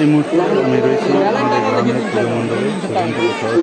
এই মুহূর্তে আমি রয়েছি আমাদের গ্রামের পুজো মণ্ডপে সেখান থেকে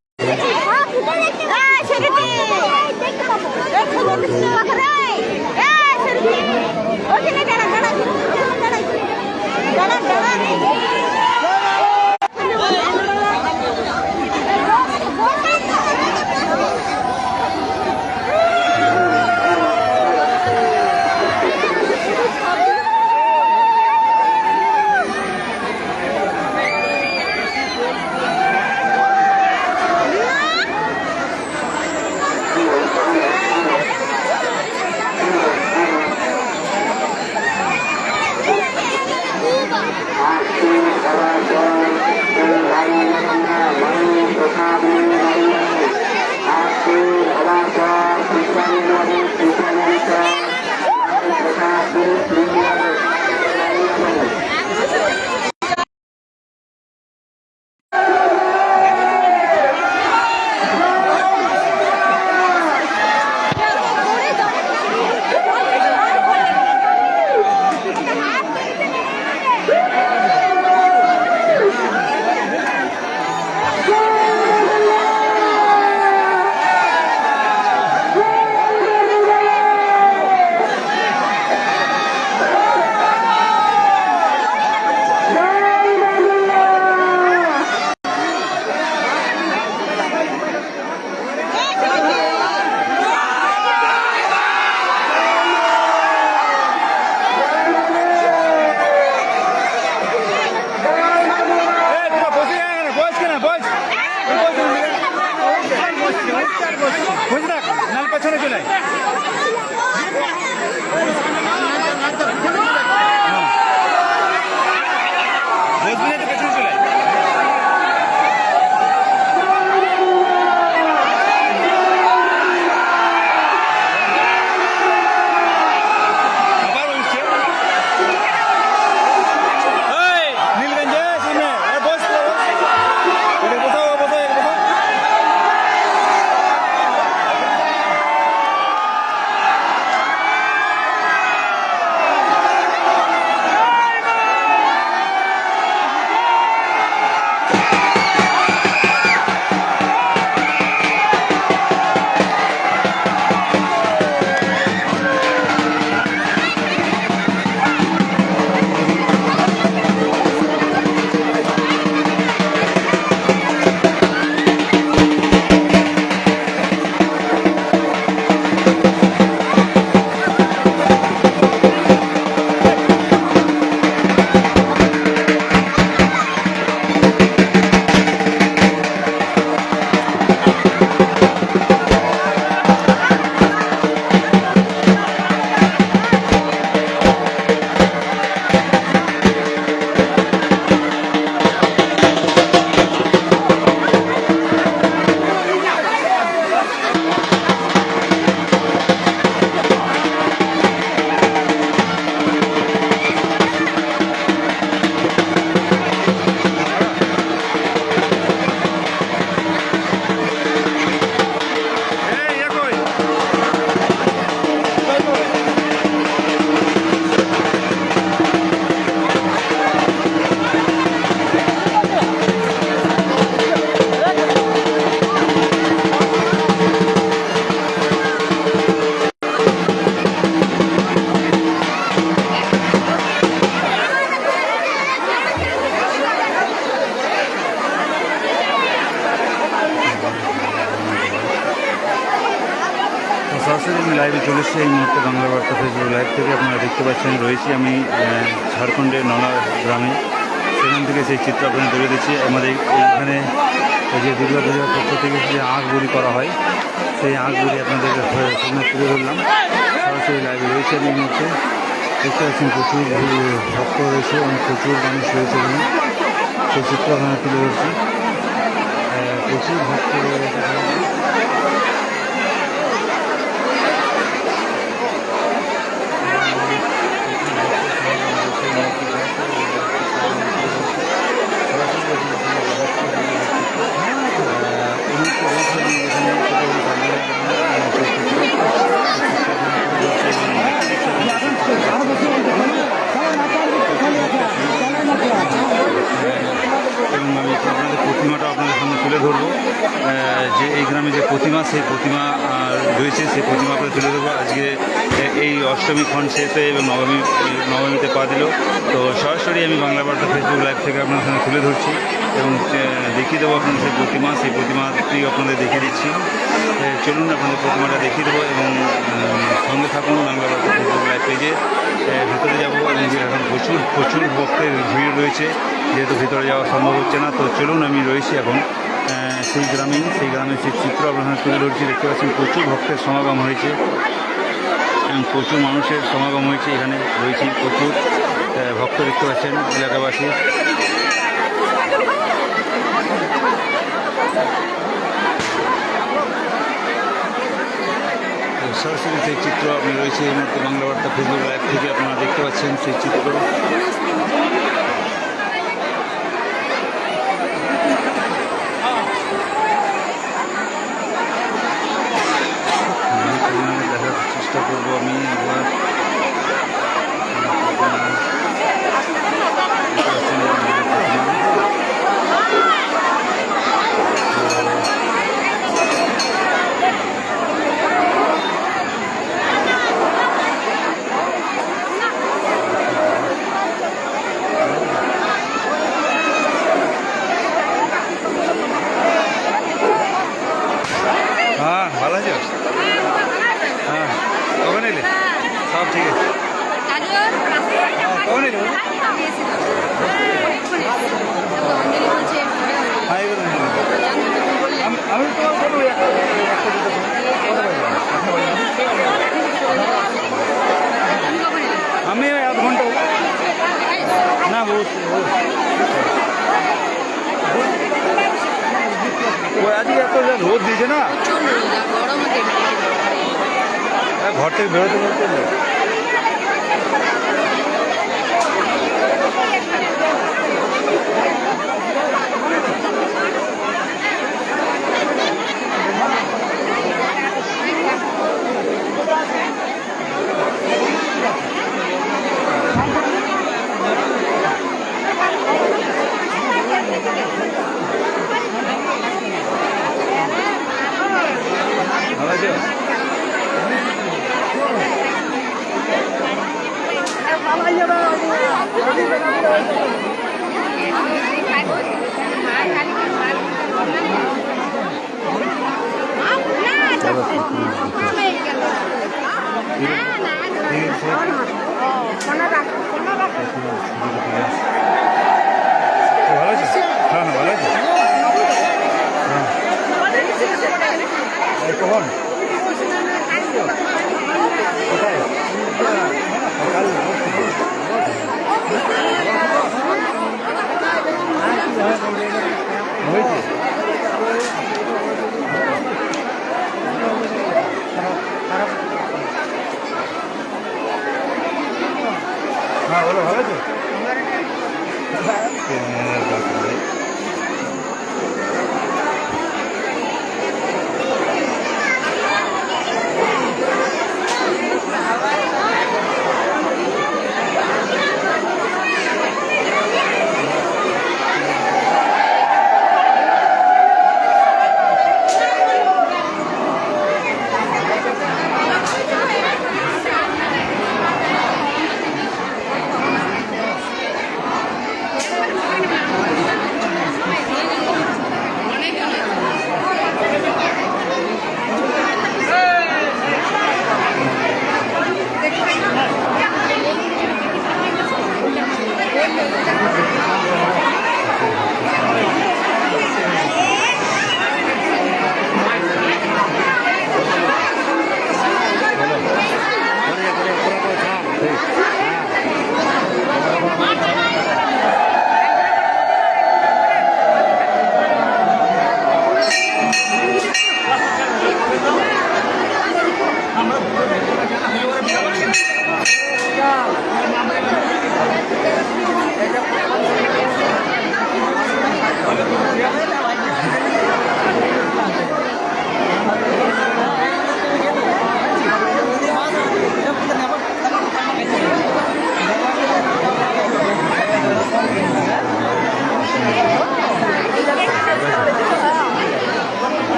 পেছনে চলে আপনারা দেখতে পাচ্ছেন, রয়েছি আমি ঝাড়খণ্ডের নলা গ্রামে। সেখান থেকে সেই চিত্র আপনাদের তুলে দিচ্ছি। আমাদের এইখানে যে দুর্গা পূজার পক্ষ থেকে যে আঁক বলি করা হয়, সেই আঁক বলি আপনাদের সামনে তুলে ধরলাম। সরাসরি লাইভে রয়েছে আমি মুহূর্তে। দেখতে পাচ্ছেন প্রচুর ভক্ত রয়েছে এবং প্রচুর মানুষ রয়েছে এখানে। সেই চিত্র এখানে তুলে ধরছি। প্রচুর ভক্ত রয়েছে সেই প্রতিমা রয়েছে, সেই প্রতিমা করে তুলে দেবো আজকে এই অষ্টমী ক্ষণ শেষ এবং নবমী, নবমীতে পা দিল। তো সরাসরি আমি বাংলা বার্তা ফেসবুক লাইভ থেকে আপনার সঙ্গে তুলে ধরছি এবং দেখিয়ে দেবো আপনাদের সেই প্রতিমা, সেই প্রতিমাটি আপনাদের দেখিয়ে দিচ্ছি। চলুন আপনাদের প্রতিমাটা দেখিয়ে দেবো এবং সঙ্গে থাকুন বাংলা বার্তা ফেসবুক লাইভ পেজে ভিতরে যাব এবং এখন প্রচুর প্রচুর ভক্তের ভিড় রয়েছে, যেহেতু ভিতরে যাওয়া সম্ভব হচ্ছে না। তো চলুন আমি রয়েছি এখন। সেই গ্রামেই সেই গ্রামের সেই চিত্র আপনার তুলে ধরছি, দেখতে পাচ্ছেন প্রচুর ভক্তের সমাগম হয়েছে। এবং প্রচুর মানুষের সমাগম হয়েছে এখানে, রয়েছে প্রচুর ভক্ত দেখতে পাচ্ছেন এলাকাবাসী। সরাসরি সেই চিত্র আপনি রয়েছে, এই মুহূর্তে বাংলা বার্তা ফেসবুক লাইভ থেকে আপনারা দেখতে পাচ্ছেন সেই চিত্র আপনাদের দেখার চেষ্টা করব আমি একবার দেখতে পাচ্ছেন আমাদের প্রতিমা। হ্যাঁ ভালো আছো হ্যাঁ কখন এলে সব ঠিক আছে। কখন এলে আমি- আমি তোমার বলব একটা একটা দুটো কথা বলব। আমি ওই আধ ঘণ্টা না আজকে এত রোদ দিয়েছে না। ঘর থেকে বেরোতে বেরোতে হ্যাঁ বলো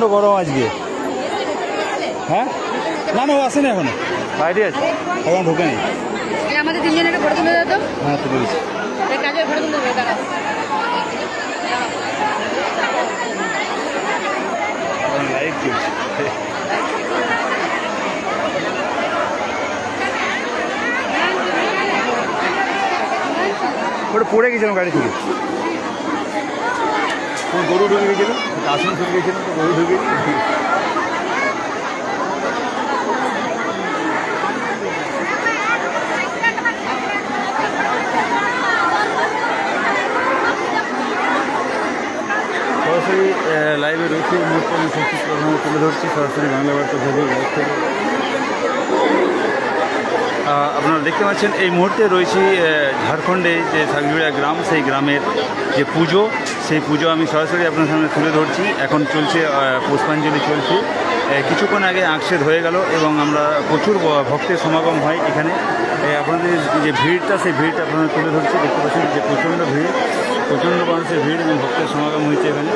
প্রচণ্ড গরম আজকে। হ্যাঁ? না না ও আসেনি এখনও। বাইরে আছে। এখন ঢুকে নেই আমাদের তিনজনের একটা ফটো তুলে দাও হ্যাঁ তুলে দিচ্ছি। কাজের ফটো তুলে দেবে দাঁড়াও। লাইভ চলছে ওটা পড়ে গেছিলাম গাড়ি থেকে। গরু ঢুকে গেছিল আসন ঢুকে গেছিল, তো গরু ঢুকে সরাসরি লাইভে রয়েছে মুহূর্তে আমি সংক্ষিপ্ত তুলে ধরছি, সরাসরি বাংলা বার্তা ভেবে আপনারা দেখতে পাচ্ছেন, এই মুহূর্তে রয়েছি ঝাড়খণ্ডে যে সাগজুড়িয়া গ্রাম, সেই গ্রামের যে পুজো সেই পুজো আমি সরাসরি আপনার সামনে তুলে ধরছি। এখন চলছে পুষ্পাঞ্জলি চলছে। কিছুক্ষণ আগে আঁকশেদ হয়ে গেল এবং আমরা প্রচুর ভক্তের সমাগম হয় এখানে। আপনাদের যে ভিড়টা, সেই ভিড়টা আপনারা তুলে ধরছি। দেখতে পাচ্ছেন যে প্রচণ্ড ভিড়, প্রচণ্ড মানুষের ভিড় এবং ভক্তের সমাগম হয়েছে এখানে।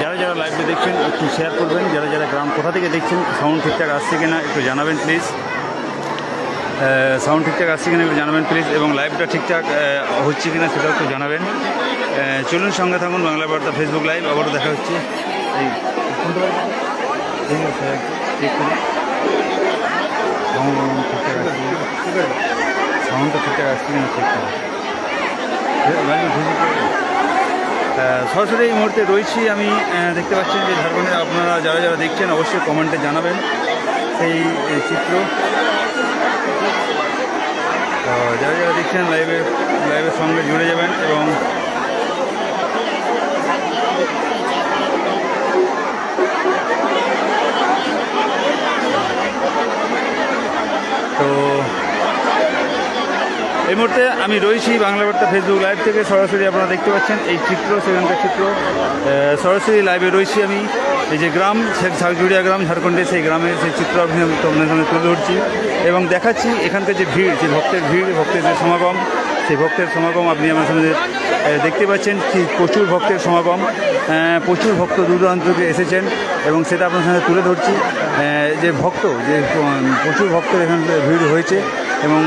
যারা যারা লাইভে দেখছেন, একটু শেয়ার করবেন। যারা যারা গ্রাম কোথা থেকে দেখছেন সাউন্ড ঠিকঠাক আসছে কিনা একটু জানাবেন প্লিজ সাউন্ড ঠিকঠাক আসছে কিনা একটু জানাবেন প্লিজ এবং লাইভটা ঠিকঠাক হচ্ছে কিনা সেটাও একটু জানাবেন। চলুন সঙ্গে থাকুন বাংলা বার্তা ফেসবুক লাইভ আবারও দেখা হচ্ছে। এই সরাসরি এই মুহূর্তে রয়েছি আমি দেখতে পাচ্ছেন যে ঝাড়খণ্ডে আপনারা যারা যারা দেখছেন অবশ্যই কমেন্টে জানাবেন সেই চিত্র। যারা যারা দেখছেন লাইভে লাইভের সঙ্গে জুড়ে যাবেন এবং তো এই মুহূর্তে আমি রয়েছি বাংলা বার্তা ফেসবুক লাইভ থেকে। সরাসরি আপনারা দেখতে পাচ্ছেন এই চিত্র সেখানকার চিত্র। সরাসরি লাইভে রয়েছি আমি। এই যে গ্রাম ঝাড়জুড়িয়া গ্রাম ঝাড়খণ্ডের সেই গ্রামের সেই চিত্র আমি আপনাদের সামনে তুলে ধরছি। এবং দেখাচ্ছি এখানকার যে ভিড়, যে ভক্তের ভিড়, ভক্তের যে সমাগম, সেই ভক্তের সমাগম আপনি আমার সামনে দেখতে পাচ্ছেন কি প্রচুর ভক্তের সমাগম। প্রচুর ভক্ত দূর দূরান্ত থেকে এসেছেন এবং সেটা আপনার সামনে তুলে ধরছি। যে ভক্ত, যে প্রচুর ভক্তের এখানে ভিড় হয়েছে এবং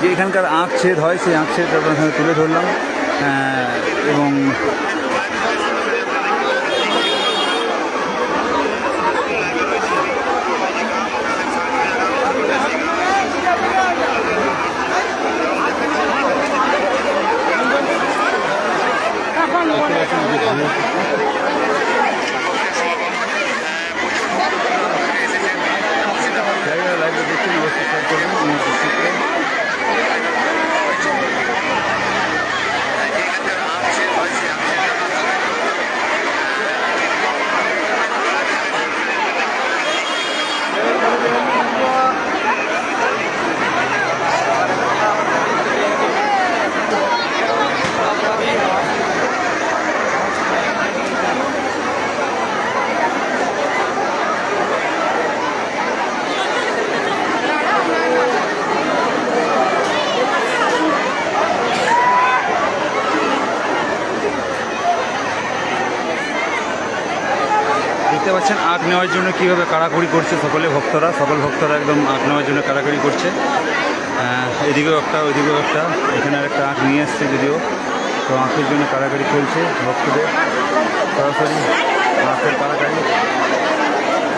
যে এখানকার আঁকছেদ হয় সেই আঁকছেদ আপনার সামনে তুলে ধরলাম। হ্যাঁ, এবং জায়গা লাইভে দেখছেন অবশ্যই শেয়ার করবেন আমার চিত্র দেখতে পাচ্ছেন আখ নেওয়ার জন্য কীভাবে কাড়াকড়ি করছে সকলে ভক্তরা, সকল ভক্তরা একদম আখ নেওয়ার জন্য কাড়াকড়ি করছে। এদিকেও একটা, ওইদিকেও একটা, এখানে একটা আখ নিয়ে এসছে যদিও। তো আখের জন্য কাড়াকাড়ি চলছে ভক্তদের, সরাসরি আখের কাড়াকাড়ি।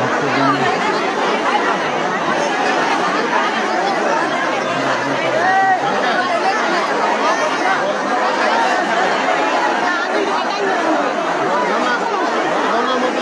ভক্তের জন্য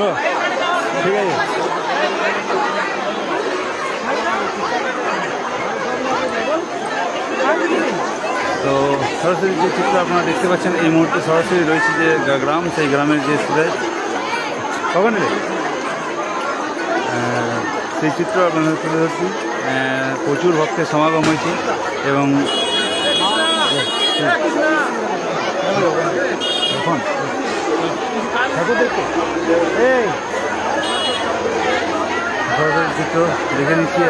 চলো ঠিক আছে তো সরাসরি যে চিত্র আপনারা দেখতে পাচ্ছেন এই মুহূর্তে সরাসরি রয়েছে যে গ্রাম সেই গ্রামের যে স্টুডেন্ট কখন সেই চিত্র আপনাদের তুলে ধরছি প্রচুর ভক্তের সমাগম হয়েছে এবং এখন ঠাকুর দেখতে। এই। সরাসরি চিত্র দেখে নিচ্ছি।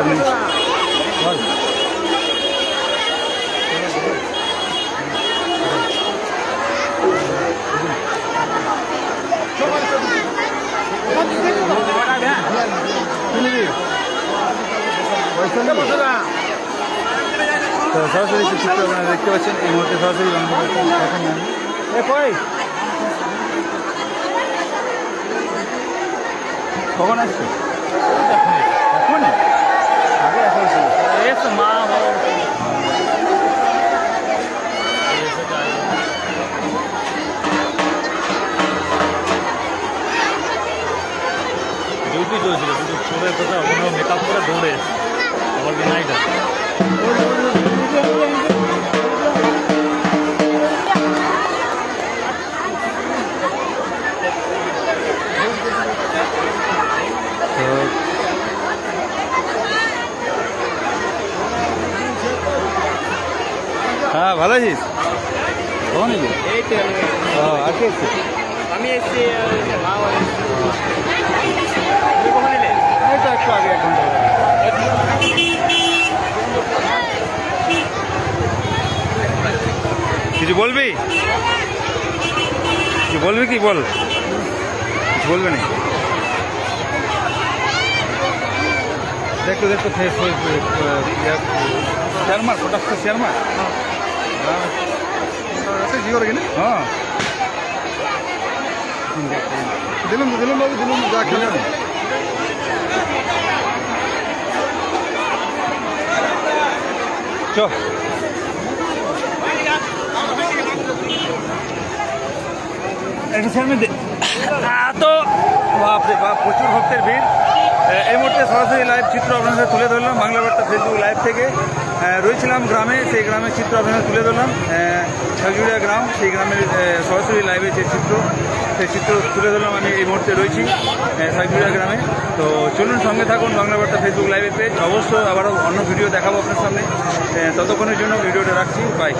তো সরাসরি চিত্র আপনারা দেখতে পাচ্ছেন এই মুহূর্তে সরাসরি বাংলা কখন আসছে? এখন আগে আসা হয়েছিল ডিউটি চলছিল কিন্তু ছোটের কথা কোনো মেকআপ করে দৌড়ে এসেছে। আবার কি নাইটা তো হ্যাঁ ভালো আছিস কখন এলি আর কে এসছে আমি এসছি কখন এলে একটু আগে এক ঘণ্টা কিছু বলবি কিছু বলবি কি বল বলবে না দেখো দেখো শেয়ার মার প্রোডাক্ট শেয়ার মার এত বাপরে বাপ প্রচুর ভক্তের ভিড় এই মুহূর্তে সরাসরি লাইভ চিত্র আপনাদের তুলে ধরলাম। বাংলা বার্তা ফেসবুক লাইভ থেকে। রয়েছিলাম গ্রামে, সেই গ্রামের চিত্র আপনাদের তুলে ধরলাম। ছাজুড়িয়া গ্রাম, সেই গ্রামের সরাসরি লাইভে যে চিত্র, সেই চিত্র তুলে ধরলাম আমি এই মুহূর্তে রয়েছি সাইজুড়িয়া গ্রামে। তো চলুন সঙ্গে থাকুন বাংলা বার্তা ফেসবুক লাইভে পেজ অবশ্যই আবারও অন্য ভিডিও দেখাবো আপনার সামনে। ততক্ষণের জন্য ভিডিওটা রাখছি। বাই